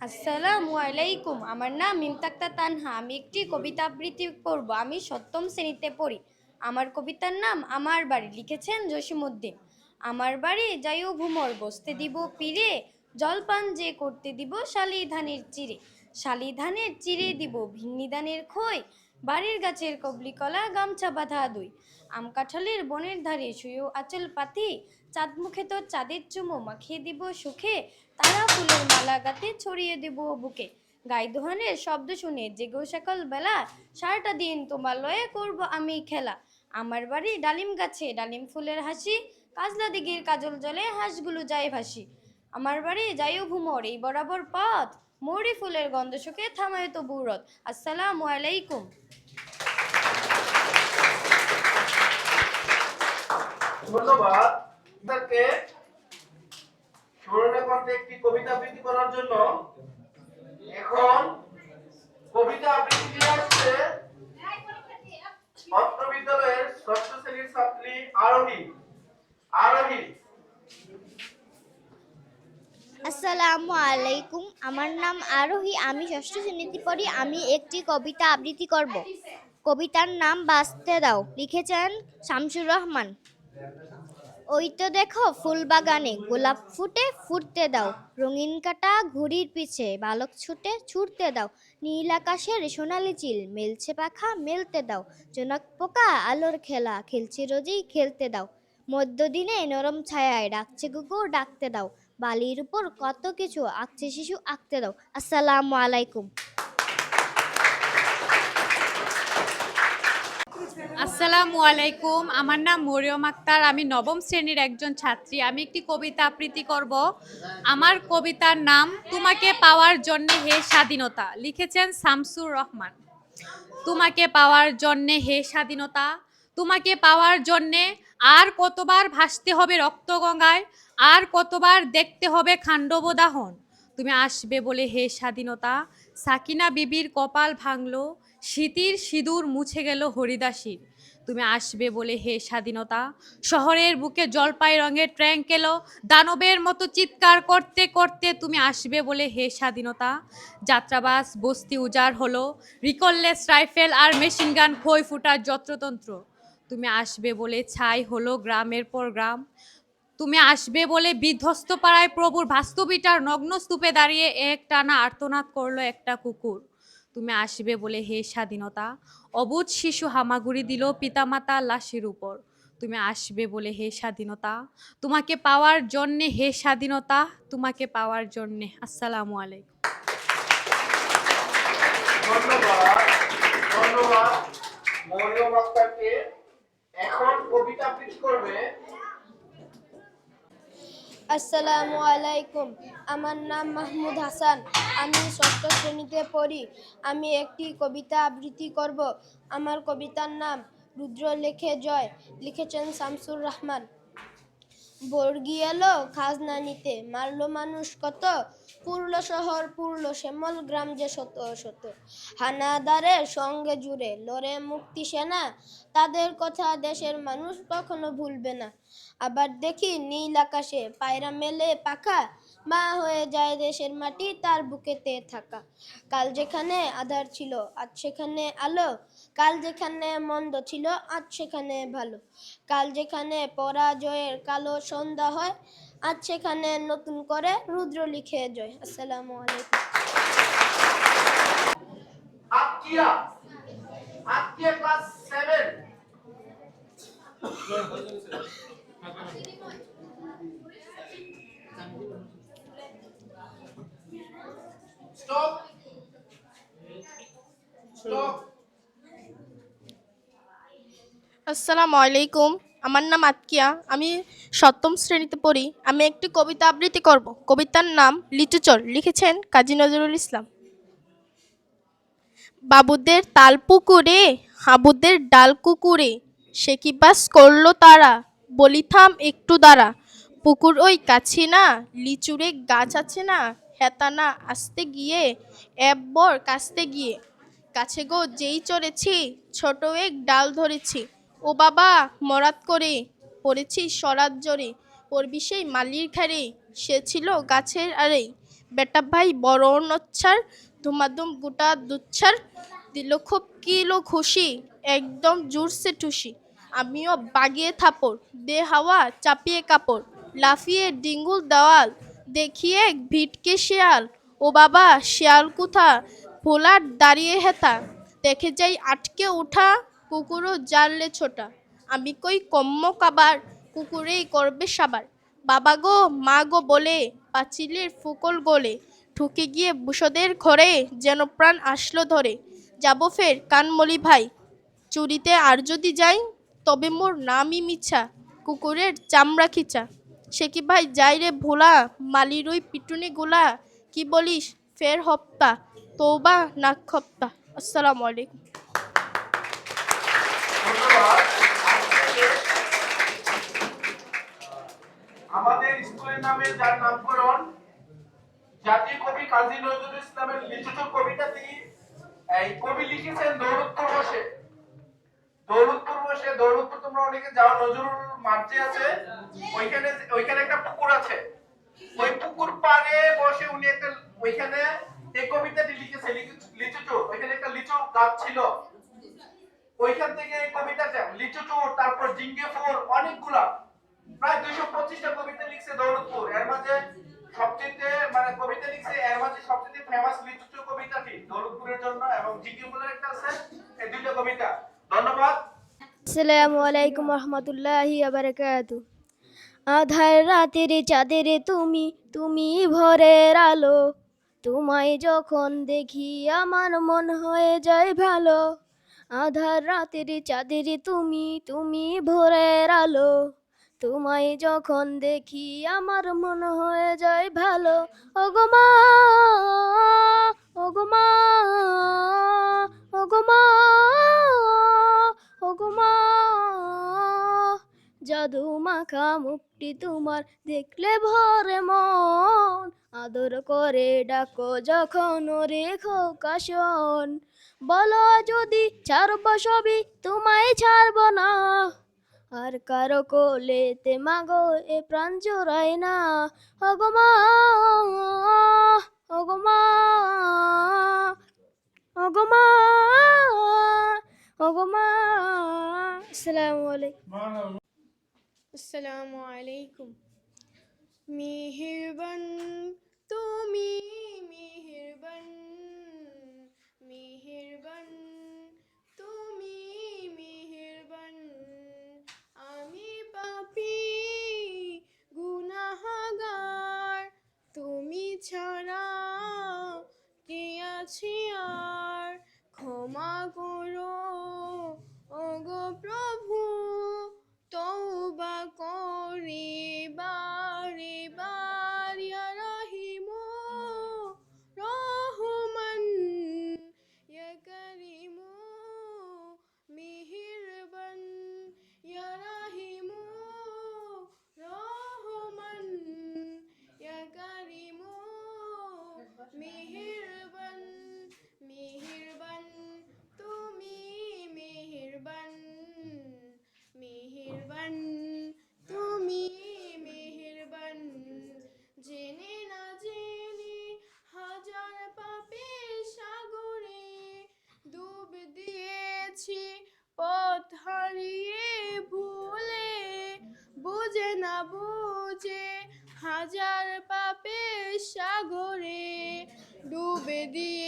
আসসালামু আলাইকুম। আমার নাম মিমতাক্তা তানহা। আমি একটি কবিতা আবৃত্তি করব। আমি সপ্তম শ্রেণীতে পড়ি। আমার কবিতার নাম আমার বাড়ি। লিখেছেন জসিমউদ্দিন। আমার বাড়ি যাইও ভুমর বসতে দিব পীরে। জলপান যে করতে দিব শালি ধানের চিড়ে শালি ধানের চিড়ে দিব ভিন্নি ধানের খই। বাড়ির গাছের কবলি কলা গামছা বাঁধা দুই। আম কাঁঠালের বনের ধারে শুয়েও আচল পাতি। চাঁদ মুখে তো চাঁদের চুমো মাখিয়ে দিব সুখে, তারা ফুলের মালা গাতে ছড়িয়ে দেব বুকে। গাই দোহানের শব্দ শুনে জেগেও সকাল বেলা, সারাটা দিন তোমার লয়ে করব আমি খেলা। আমার বাড়ি ডালিম গাছে ডালিম ফুলের হাসি, কাজলা দিঘির কাজল জলে হাঁসগুলো যায় ভাসি। আমার বাড়ি যাইও ভুমর, এই বরাবর পথ, মৌরি ফুলের গন্ধ শুকে থামায় তো বুরত আসসালামু আলাইকুম। ধন্যবাদ। তাকে স্মরণে করতে একটি কবিতা আবৃত্তি করার জন্য এখন কবিতা আবৃত্তি আসছে অত্র বিদ্যালয়ের ষষ্ঠ শ্রেণির ছাত্রী আরোহী। আরোহী। আসসালামু আলাইকুম, আমার নাম আরোহী, আমি ষষ্ঠ শ্রেণীতে পড়ি, আমি একটি কবিতা আবৃত্তি করব। কবিতার নাম বাঁচতে দাও, লিখেছেন শামসুর রহমান। ওই তো দেখো, ফুল বাগানে, গোলাপ ফুটে ফুটতে দাও, রঙিন কাটা ঘুড়ির পিছে, বালক ছুটে ছুটতে দাও, নীল আকাশের সোনালি চিল, মেলছে পাখা মেলতে দাও, জোনাক পোকা আলোর খেলা, খেলছে রোজই খেলতে দাও, মধ্যদিনে নরম ছায়ায় ডাকছে কুকুর ডাকতে দাও, বালির উপর কত কিছু আঁকছে শিশু, আঁকতে দাও, আসসালামু আলাইকুম। আসসালামু আলাইকুম। আমার নাম মরিয়ম আক্তার। আমি নবম শ্রেণির একজন ছাত্রী। আমি একটি কবিতা আবৃত্তি করব। আমার কবিতার নাম, তোমাকে পাওয়ার জন্যে হে স্বাধীনতা লিখেছেন শামসুর রহমান। তোমাকে পাওয়ার জন্যে হে স্বাধীনতা তোমাকে পাওয়ার জন্যে আর কতবার ভাসতে হবে রক্তগঙ্গায় আর কতবার দেখতে হবে খাণ্ডবদাহন তুমি আসবে বলে হে স্বাধীনতা। সাকিনা বিবির কপাল ভাঙলো শীতির সিঁদুর মুছে গেল হরিদাসীর। তুমি আসবে বলে হে স্বাধীনতা, শহরের বুকে জলপাই রঙের ট্র্যাঙ্ক এলো, দানবের মতো চিৎকার করতে করতে তুমি আসবে বলে হে স্বাধীনতা। যাত্রাবাস, বস্তি উজাড় হলো, রিকললেস রাইফেল আর মেশিন গান খই ফুটার যত্রতন্ত্র। তুমি আসবে বলে ছাই হলো গ্রামের পর গ্রাম তুমি আসবে বলে বিধ্বস্ত পাড়ায় প্রভুর ভাস্তবিটার নগ্ন স্তূপে দাঁড়িয়ে এক টানা আর্তনাদ করল একটা কুকুর। তুমি আসবে বলে হে স্বাধীনতা, অবুধ শিশু হামাগুড়ি দিল পিতামাতা লাশের উপর। তুমি আসবে বলে হে স্বাধীনতা, তোমাকে পাওয়ার জন্যে হে স্বাধীনতা, তোমাকে পাওয়ার জন্যে। আসসালামু আলাইকুম। ধন্যবাদ ধন্যবাদ। এখন কবিতা আবৃত্তি করবে। আসসালামু আলাইকুম। আমার নাম মাহমুদ হাসান। আমি ষষ্ঠ শ্রেণীতে পড়ি। আমি একটি কবিতা আবৃত্তি করব। আমার কবিতার নাম রুদ্র লেখে জয়। লিখেছেন শামসুর রহমান। বর্গি এলো খাজনা নিতে। মারলো মানুষ কত? পুরল শহর, পুরল শ্যামল গ্রাম যে শত শত। হানাদারের সঙ্গে জুড়ে লড়ে মুক্তি সেনা। তাদের কথা দেশের মানুষ কখনো ভুলবে না। আবার দেখি নীল আকাশে পায়রা মেলে পাখা। মা হয়ে যায় দেশের মাটি, তার বুকেতে থাকা। কাল যেখানে আধার ছিল, আজ সেখানে আলো। কাল যেখানে মন্দ ছিল, আজ সেখানে ভালো। কাল যেখানে পরাজয়ের কালো সন্ধ্যা হয়, আজ সেখানে নতুন করে রুদ্র লিখে জয়। আসসালামু আলাইকুম। স্টপ স্টপ আসসালামু আলাইকুম। আমার নাম আতকিয়া। আমি সপ্তম শ্রেণীতে পড়ি। আমি একটি কবিতা আবৃত্তি করব। কবিতার নাম লিচুচর। লিখেছেন কাজী নজরুল ইসলাম। বাবুদের তাল পুকুরে, হাবুদের ডাল কুকুরে, সে কি বাস করল তারা? বলি থাম একটু দাঁড়া। পুকুর ওই কাছে না, লিচুরে গাছ আছে না হেতা না আসতে গিয়ে একবর কাছতে গিয়ে। কাছে গো যেই চড়েছি, ছোট এক ডাল ধরেছি। ও বাবা, মরাত করে, পড়েছি সরাত জোরে, পড়বি সেই মালির ঘাড়ে, সে ছিল গাছের আরে বেটা ভাই বড় নচ্ছার, ধুমাধুম গোটা দুচ্ছার, দিল খুব কিলো খুশি, একদম জোরসে ঠুসি। আমিও বাগিয়ে থাপড়, দে হাওয়া চাপিয়ে কাপড়, লাফিয়ে ডিঙ্গুল দেওয়াল দেখিয়ে ভিটকে শিয়াল। ও বাবা, শিয়াল কোথা? ভোলার দাঁড়িয়ে হেতা দেখে যাই আটকে উঠা কুকুরও জানলে ছোটা। আমি কই কম্ম কাবার, কুকুরেই করবে সাবার। বাবা গো, মা গো বলে, পাঁচিলের ফুকল গলে ঠুকে গিয়ে বুসদের ঘরে যেন প্রাণ আসলো ধরে। যাব ফের কানমলি ভাই, চুরিতে আর যদি যাই, তবে মোর নামই মিছা, কুকুরের চামড়া খিচা। সে কি ভাই যাই রে ভোলা, মালির ওই পিটুনি গোলা? কি বলিস, ফের হপ্তা তৌবা নাক হপ্তা আসসালামু আলাইকুম। আমাদের স্কুলের নামে যার নামকরণ জাতীয় কবি কাজী নজরুল ইসলামের লিখিত কবিতাটি এই কবি লিখেছেন দৌলতপুর বসে। দৌলতপুর বসে, দৌলতপুর তোমরা অনেকে যাও, নজরুল মার্চে আছে, ওইখানে ওইখানে একটা পুকুর আছে। ওই পুকুর পাড়ে বসে উনি একটা, ওইখানে এই কবিতাটি লিখেছে লিচু লিচু চোর ওইখানে একটা লিচু গাছ ছিল। ওইখান থেকে এই কবিতাটা লিচু চোর তারপর জিঙ্গে ফোর, অনেকগুলা। প্রায় দুইশো পঁচিশটা কবিতা লিখছে দৌলতপুর। এর মাঝে সবচেয়ে মানে কবিতা লিখছে, এর মাঝে সবচেয়ে ফেমাস চোর কবিতাটি দৌলতপুরের জন্য এবং ফোরের একটা আছে, এই দুইটা কবিতা। ধন্যবাদ। আসসালামু আলাইকুম রহমতুল্লাহি বারাকাতু আধার রাতের চাঁদের তুমি তুমি ভোরের আলো, তোমায় যখন দেখি আমার মন হয়ে যায় ভালো। আধার রাতের চাঁদের তুমি তুমি ভোরের আলো। তোমায় যখন দেখি আমার মন হয়ে যায় ভালো। ওগো মা ওগো মা ওগো মা ওগো মা। জাদু মাখা মুখটি তোমার দেখলে ভরে মন। আদর করে ডাকো যখন রেখো কাশন বলো যদি ছাড়ব সবই তোমায় ছাড়ব না। আর কারও কোলেতে মাগো, এ প্রাণ জোড়ায় না। ওগো মা ওগো মা ওগো মা ওগো মা। আসসালামু আলাইকুম। আসসালামু আলাইকুম। তুমি ক্ষমা করো হাজার পাপের সাগরে ডুবে দিয়ে